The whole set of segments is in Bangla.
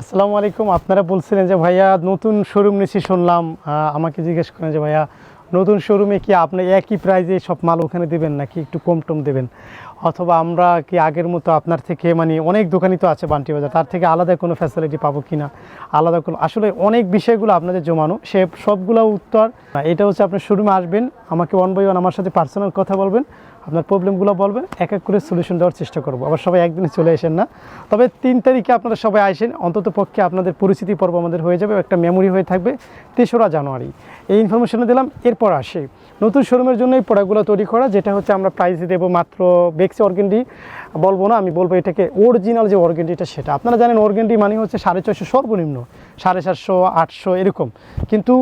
আসসালামু আলাইকুম। আপনারা বলছিলেন যে, ভাইয়া, নতুন শোরুম নিয়েছি শুনলাম। আমাকে জিজ্ঞেস করেন যে, ভাইয়া, নতুন শোরুমে কি আপনি একই প্রাইজে সব মাল ওখানে দেবেন নাকি একটু কম টম দেবেন? অথবা, আমরা কি আগের মতো আপনার থেকে মানে অনেক দোকানই তো আছে বান্টি বাজার, তার থেকে আলাদা কোনো ফ্যাসিলিটি পাবো কি না? আলাদা কোনো আসলে অনেক বিষয়গুলো আপনাদের জমানো, সে সবগুলো উত্তর। এটা হচ্ছে আপনার শোরুমে আসবেন, আমাকে ওয়ান বাই ওয়ান আমার সাথে পার্সোনাল কথা বলবেন। আপনার প্রবলেমগুলো বলবেন এক এক করে সলিউশন দেওয়ার চেষ্টা করব। আবার সবাই একদিনে চলে আসেন না। তবে তিন তারিখে আপনারা সবাই আসেন, অন্তত পক্ষে আপনাদের পরিস্থিতি পর্ব আমাদের হয়ে যাবে, একটা মেমোরি হয়ে থাকবে, তেসরা জানুয়ারি। এই ইনফরমেশনটা দিলাম, এরপর আসে। নতুন শোরুমের জন্য এই প্রোডাক্টগুলো তৈরি করা, যেটা হচ্ছে আমরা প্রাইসে দেবো মাত্র বেক্সি অর্গেন্ডি বলব না, আমি বলব এটাকে অরিজিনাল যে অর্গেন্ডিটা সেটা। আপনারা জানেন অর্গেন্ডি মানে হচ্ছে সাড়ে ছয়শো সর্বনিম্ন, সাড়ে চারশো আটশো, এরকম। কিন্তু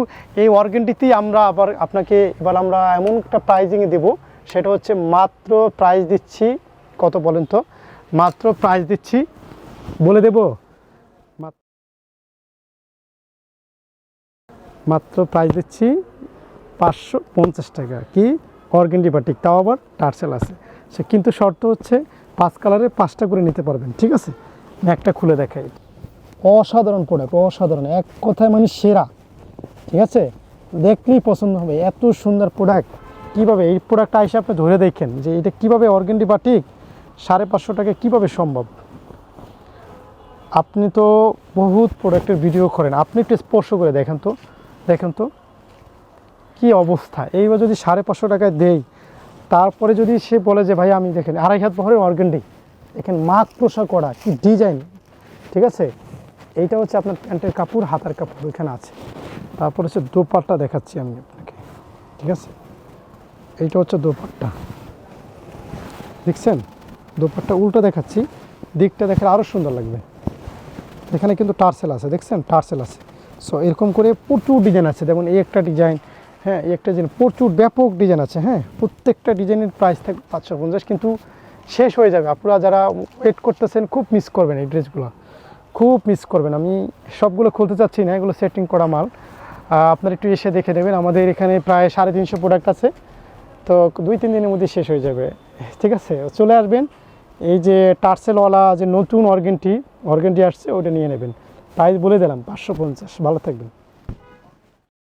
এই অর্গেন্ডিতেই আমরা আবার আপনাকে, এবার আমরা এমন একটা প্রাইজিংয়ে দেবো সেটা হচ্ছে মাত্র প্রাইস দিচ্ছি, কত বলেন তো? মাত্র প্রাইস দিচ্ছি, বলে দেব? মাত্র প্রাইস দিচ্ছি পাঁচশো পঞ্চাশ টাকা। কি? অর্গেন্ডি তাও আবার টার্সেল আছে। সে কিন্তু শর্ত হচ্ছে পাঁচ কালারে পাঁচটা করে নিতে পারবেন, ঠিক আছে? একটা খুলে দেখাই। অসাধারণ প্রোডাক্ট অসাধারণ। এক কথায় মানে সেরা, ঠিক আছে? দেখলেই পছন্দ হবে। এত সুন্দর প্রোডাক্ট কীভাবে এই প্রোডাক্টটা এসে আপনি ধরে দেখেন যে এটা কীভাবে অর্গেন্ডি বাটিক সাড়ে পাঁচশো টাকা কীভাবে সম্ভব? আপনি তো বহুত প্রোডাক্টের ভিডিও করেন, আপনি একটু স্পর্শ করে দেখেন তো দেখেন তো কি অবস্থা। এইবার যদি সাড়ে পাঁচশো টাকায় দেই, তারপরে যদি সে বলে যে, ভাই, আমি দেখেন, আড়াই হাত বহরে অর্গেন্ডি দেখেন মাক পোশাক করা, কি ডিজাইন ঠিক আছে? এইটা হচ্ছে আপনার প্যান্টের কাপড়, হাতার কাপড়, ওইখানে আছে। তারপর হচ্ছে দোপাট্টা দেখাচ্ছি আমি আপনাকে। ঠিক আছে? এইটা হচ্ছে দোপাট্টা। দেখছেন? দোপাট্টা উল্টো দেখাচ্ছি, দিকটা দেখলে আরও সুন্দর লাগবে। এখানে কিন্তু টার্সেল আছে, দেখছেন? টার্সেল আছে। সো এরকম করে প্রচুর ডিজাইন আছে। যেমন এই একটা ডিজাইন হ্যাঁ এই একটা ডিজাইন প্রচুর ব্যাপক ডিজাইন আছে হ্যাঁ। প্রত্যেকটা ডিজাইনের প্রাইস থাকবে পাঁচশো পঞ্চাশ, কিন্তু শেষ হয়ে যাবে। আপনারা যারা ওয়েট করতেছেন, খুব মিস করবেন এই ড্রেসগুলো খুব মিস করবেন। আমি সবগুলো খুলতে চাচ্ছি না, এগুলো সেটিং করা মাল। আপনারা একটু এসে দেখে নেবেন। আমাদের এখানে প্রায় সাড়ে তিনশো প্রোডাক্ট আছে। তো দুই, তিন দিনের মধ্যে শেষ হয়ে যাবে। ঠিক আছে? চলে আসবেন। এই যে টার্সেলওয়ালা যে নতুন অর্গেনটি অর্গেনটি আসছে ওটা নিয়ে নেবেন। প্রাইস বলে দিলাম, পাঁচশো পঞ্চাশ। ভালো থাকবেন।